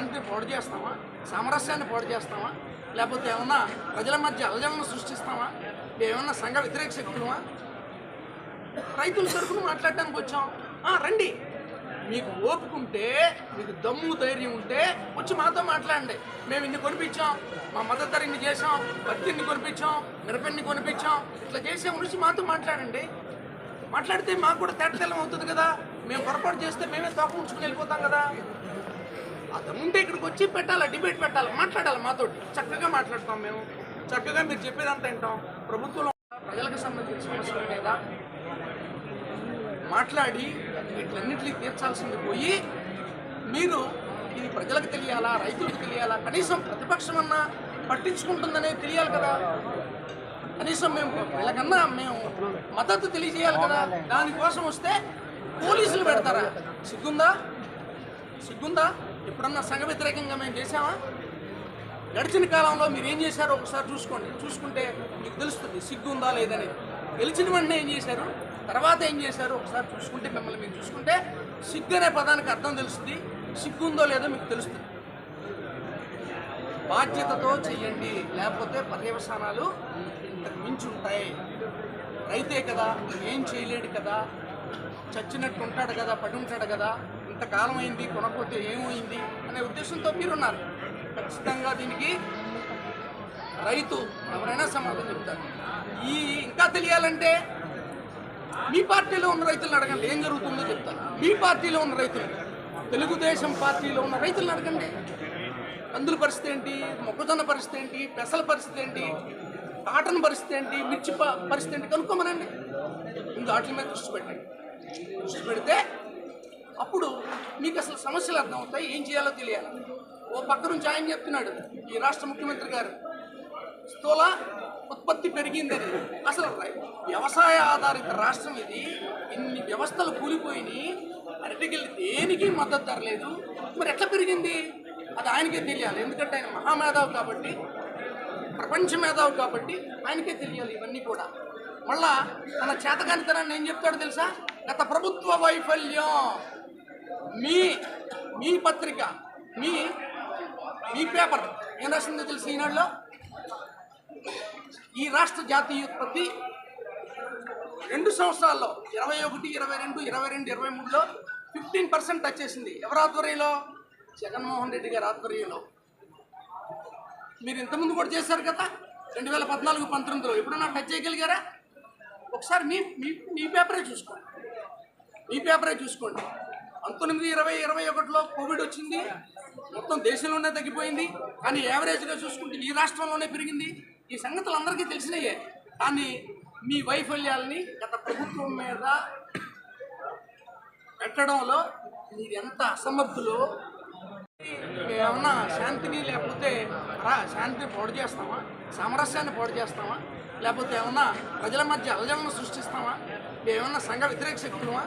శాంతిని పోటు చేస్తామా? సామరస్యాన్ని పోటు చేస్తామా? లేకపోతే ఏమన్నా ప్రజల మధ్య అలజలను సృష్టిస్తామా? ఏమన్నా సంఘ వ్యతిరేక శక్తులమా? రైతుల తరఫున మాట్లాడడానికి వచ్చాం. రండి. మీకు ఓపుకుంటే మీకు దమ్ము ధైర్యం ఉంటే వచ్చి మాతో మాట్లాడండి. మేము ఇన్ని కొనిపించాం మా మద్దతు ధర ఇన్ని చేసాం పత్తిని కొనిపించాం మిరపన్ని కొనిపించాం ఇట్లా చేసే వచ్చి మాతో మాట్లాడండి. మాట్లాడితే మాకు కూడా తేటతెల్లం అవుతుంది కదా. మేము పొరపాటు చేస్తే మేమే తోక ఉంచుకుని వెళ్ళిపోతాం కదా. అతను ఇక్కడికి వచ్చి పెట్టాలి డిబేట్ పెట్టాలి మాట్లాడాలి మాతోటి? చక్కగా మాట్లాడతాం మేము. చక్కగా మీరు చెప్పేదంతా వింటాం. ప్రభుత్వంలో ప్రజలకు సంబంధించిన సమస్యల మీద మాట్లాడి వీటిలన్నింటినీ తీర్చాల్సింది పోయి మీరు ఇది ప్రజలకు తెలియాలా రైతులకు తెలియాలా? కనీసం ప్రతిపక్షం అన్నా పట్టించుకుంటుందనే తెలియాలి కదా. కనీసం మేము వీళ్ళకన్నా మేము మద్దతు తెలియజేయాలి కదా. దానికోసం వస్తే పోలీసులు పెడతారా? సిగ్గుందా? సిగ్గుందా? ఎప్పుడన్నా సంఘ వ్యతిరేకంగా మేము చేసామా గడిచిన కాలంలో మీరు ఏం చేశారో ఒకసారి చూసుకోండి. చూసుకుంటే మీకు తెలుస్తుంది సిగ్గు ఉందా లేదని గెలిచిన వెంటనే ఏం చేశారు? తర్వాత ఏం చేశారు? ఒకసారి చూసుకుంటే మిమ్మల్ని మీరు చూసుకుంటే సిగ్గు అనే పదానికి అర్థం తెలుస్తుంది. సిగ్గు ఉందో లేదో మీకు తెలుస్తుంది. బాధ్యతతో చెయ్యండి. లేకపోతే పర్యవసానాలు మించి ఉంటాయి. రైతే కదా ఏం చేయలేడు కదా చచ్చినట్టు ఉంటాడు కదా పడి ఉంటాడు కదా ఇంతకాలం అయింది కొనకపోతే ఏమైంది అనే ఉద్దేశంతో మీరున్నారు. ఖచ్చితంగా దీనికి రైతు ఎవరైనా సమాధానం చెప్తారు ఈ ఇంకా తెలియాలంటే మీ పార్టీలో ఉన్న రైతులను అడగండి ఏం జరుగుతుందో చెప్తాను. మీ పార్టీలో ఉన్న రైతులు తెలుగుదేశం పార్టీలో ఉన్న రైతులను అడగండి. కందుల పరిస్థితి ఏంటి మొక్కజొన్న పరిస్థితి ఏంటి పెసల పరిస్థితి ఏంటి కాటన్ పరిస్థితి ఏంటి మిర్చి ప- పరిస్థితి ఏంటి కనుక్కోమనండి. ఇంకా వాటి మీద దృష్టి పెట్టండి. దృష్టి పెడితే అప్పుడు మీకు అసలు సమస్యలు అర్థమవుతాయి ఏం చేయాలో తెలియాలి. ఓ పక్క నుంచి ఆయన చెప్తున్నాడు ఈ రాష్ట్ర ముఖ్యమంత్రి గారు స్థూల ఉత్పత్తి పెరిగిందని అసలు వ్యవసాయ ఆధారిత రాష్ట్రం ఇది ఇన్ని వ్యవస్థలు కూలిపోయినాయి అరటికెళ్ళి దేనికి మద్దతు ధరలేదు మరి ఎట్లా పెరిగింది? అది ఆయనకే తెలియాలి ఎందుకంటే ఆయన మహామేధావు కాబట్టి ప్రపంచ మేధావు కాబట్టి ఆయనకే తెలియాలి ఇవన్నీ కూడా. మళ్ళా తన చేతకానితనాన్ని ఏం చెప్తాడో తెలుసా? గత ప్రభుత్వ వైఫల్యం. మీ మీ పత్రిక మీ మీ పేపర్ ఏం రాసిందో తెలుసు ఈనాడులో? ఈ రాష్ట్ర జాతీయ ఉత్పత్తి రెండు సంవత్సరాల్లో ఇరవై ఒకటి ఇరవై రెండు ఇరవై రెండు ఇరవై మూడులో ఫిఫ్టీన్ పర్సెంట్ టచ్ చేసింది ఎవరి ఆధ్వర్యంలో? జగన్మోహన్ రెడ్డి గారి ఆధ్వర్యంలో. మీరు ఇంతకుముందు కూడా చేశారు కదా రెండు వేల పద్నాలుగు పంతొమ్మిదిలో. ఎప్పుడన్నా టచ్ చేయగలిగారా? ఒకసారి మీ మీ మీ పేపరే చూసుకోండి. మీ పేపరే చూసుకోండి. పంతొమ్మిది ఇరవై ఇరవై ఒకటిలో కోవిడ్ వచ్చింది. మొత్తం దేశంలోనే తగ్గిపోయింది. కానీ యావరేజ్గా చూసుకుంటే ఈ రాష్ట్రంలోనే పెరిగింది. ఈ సంగతులు అందరికీ తెలిసినయే. కానీ మీ వైఫల్యాల్ని గత ప్రభుత్వం మీద పెట్టడంలో మీరు ఎంత అసమర్థులో? ఏమన్నా శాంతిని లేకపోతే రా శాంతిని పోటు చేస్తామా? సామరస్యాన్ని పోటు చేస్తామా? లేకపోతే ఏమన్నా ప్రజల మధ్య అలజలను సృష్టిస్తామా? ఏమన్నా సంఘ వ్యతిరేక శక్తులమా?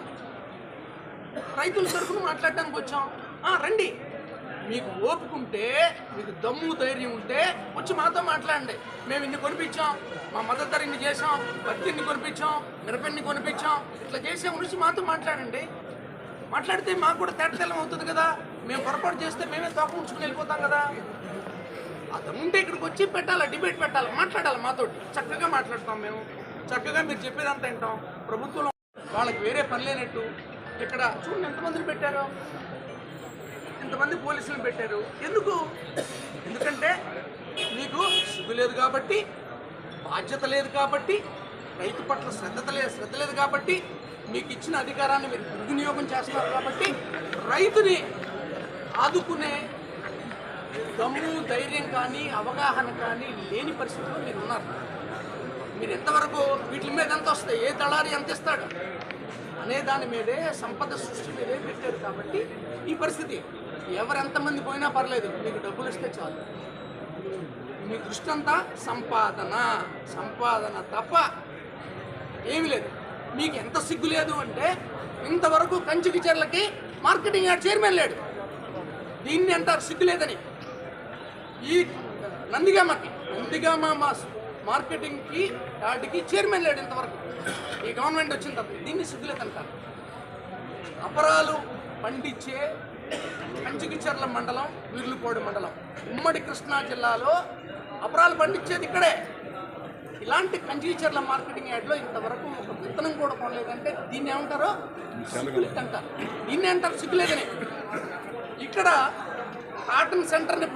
రైతుల తరఫున మాట్లాడడానికి వచ్చాం. ఆ, రండి. మీకు ఓపుకుంటే మీకు దమ్ము ధైర్యం ఉంటే వచ్చి మాతో మాట్లాడండి. మేము ఇన్ని కొనిపించాం మా మద్దతు ధర ఇన్ని చేసాం పత్తి ఇన్ని కొనిపించాం మిరపన్ని కొనిపించాం ఇట్లా చేసే వచ్చి మాతో మాట్లాడండి. మాట్లాడితే మాకు కూడా తేటతెల్లం అవుతుంది కదా. మేము పొరపాటు చేస్తే మేమే తోక ఉంచుకుని వెళ్ళిపోతాం కదా. అతను ఉంటే ఇక్కడికి వచ్చి పెట్టాలి డిబేట్ పెట్టాలి మాట్లాడాలి మాతో చక్కగా మాట్లాడతాం మేము. చక్కగా మీరు చెప్పేదంతా వింటాం. ప్రభుత్వంలో వాళ్ళకి వేరే పని లేనట్టు ఇక్కడ చూడండి ఎంతమందిని పెట్టారు? ఎంతమంది పోలీసులను పెట్టారు? ఎందుకు? ఎందుకంటే మీకు సిగ్గు లేదు కాబట్టి బాధ్యత లేదు కాబట్టి రైతు పట్ల శ్రద్ధ లేదు శ్రద్ధ లేదు కాబట్టి మీకు ఇచ్చిన అధికారాన్ని మీరు దుర్వినియోగం చేస్తున్నారు కాబట్టి రైతుని ఆదుకునే దమ్ము ధైర్యం కానీ అవగాహన కానీ లేని పరిస్థితిలో మీరు ఉన్నారు. మీరు ఎంతవరకు వీటి మీద ఎంత వస్తాయి? ఏ దళారి ఎంత ఇస్తాడు? అనే దాని మీదే సంపద సృష్టి మీదే పెట్టారు కాబట్టి ఈ పరిస్థితి. ఎవరెంతమంది పోయినా పర్లేదు మీకు డబ్బులు ఇస్తే చాలు. మీ దృష్టి అంతా సంపాదన సంపాదన తప్ప ఏమి లేదు. మీకు ఎంత సిగ్గు లేదు అంటే ఇంతవరకు కంచి కిచర్లకి మార్కెటింగ్ యాడ్ చైర్మన్ లేడు. దీన్ని అంటారు సిగ్గు లేదని ఈ నందిగామకి నందిగామ మా మార్కెటింగ్కి వాటికి చైర్మన్ లేడు ఇంతవరకు ఈ గవర్నమెంట్ వచ్చిన తప్ప దీన్ని సిగ్గులేదంటారు అపరాలు పండించే కంచికిచర్ల మండలం వీర్లుపాడు మండలం. ఉమ్మడి కృష్ణా జిల్లాలో అపరాలు పండించేది ఇక్కడే. ఇలాంటి కంచికిచర్ల మార్కెటింగ్ యార్డ్లో ఇంతవరకు ఒక విత్తనం కూడా కొనలేదంటే దీన్ని ఏమంటారు? సిగ్గులేట్ అంటారు దీన్ని అంటారు సిగ్గులేదని ఇక్కడ కాటన్ సెంటర్ని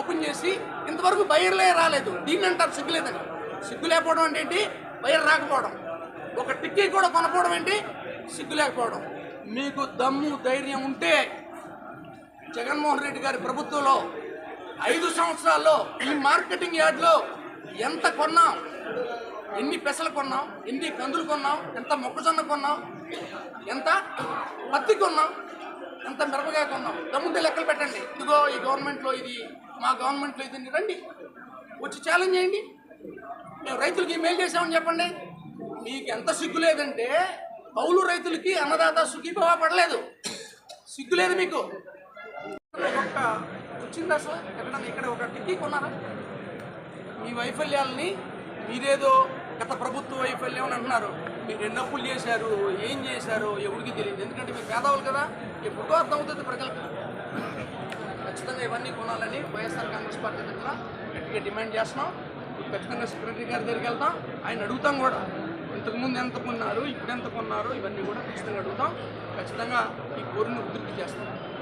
ఓపెన్ చేసి ఇంతవరకు బయర్లే రాలేదు. దీన్ని అంటారు సిగ్గులేదని సిగ్గు లేకపోవడం అంటే ఏంటి? వైర్ రాకపోవడం. ఒక టిక్కీ కూడా కొనకపోవడం ఏంటి? సిగ్గు లేకపోవడం. మీకు దమ్ము ధైర్యం ఉంటే జగన్మోహన్ రెడ్డి గారి ప్రభుత్వంలో ఐదు సంవత్సరాల్లో ఈ మార్కెటింగ్ యార్డ్లో ఎంత కొన్నాం? ఎన్ని పెసలు కొన్నాం? ఎన్ని కందులు కొన్నాం? ఎంత మొక్కజొన్న కొన్నాం? ఎంత పత్తి కొన్నాం? ఎంత మిరపకాయ కొన్నాం? దమ్ముంటే లెక్కలు పెట్టండి. ఇదిగో ఈ గవర్నమెంట్లో ఇది మా గవర్నమెంట్లో ఇది రండి. వచ్చి ఛాలెంజ్ చేయండి. మేము రైతులకి మేలు చేసామని చెప్పండి. మీకు ఎంత సిగ్గు లేదంటే పౌలు రైతులకి అన్నదాత సుఖీభావ పడలేదు. సిగ్గు లేదు మీకు. ఒక్క వచ్చింది అసలు ఎక్కడ ఇక్కడ ఒక టిక్కీ కొన్నారా? మీ వైఫల్యాలని మీరేదో గత ప్రభుత్వ వైఫల్యం అని అంటున్నారు. మీరు ఎన్ని అప్పులు చేశారు? ఏం చేశారు ఎవరికి తెలియదు. ఎందుకంటే మీరు పేదవాళ్ళు కదా. ఎప్పుడో అర్థమవుతుంది ప్రజలకు. ఖచ్చితంగా ఇవన్నీ కొనాలని వైఎస్ఆర్ కాంగ్రెస్ పార్టీ తరఫున గట్టిగా డిమాండ్ చేస్తున్నాం. ఖచ్చితంగా సెక్రటరీ గారి దగ్గరికి వెళ్తాం. ఆయన అడుగుతాం కూడా. ఇంతకుముందు ఎంత కొన్నారు ఇప్పుడు ఎంత కొన్నారు ఇవన్నీ కూడా ఖచ్చితంగా అడుగుతాం. ఖచ్చితంగా ఈ కోరిని ఉధృతి చేస్తాం.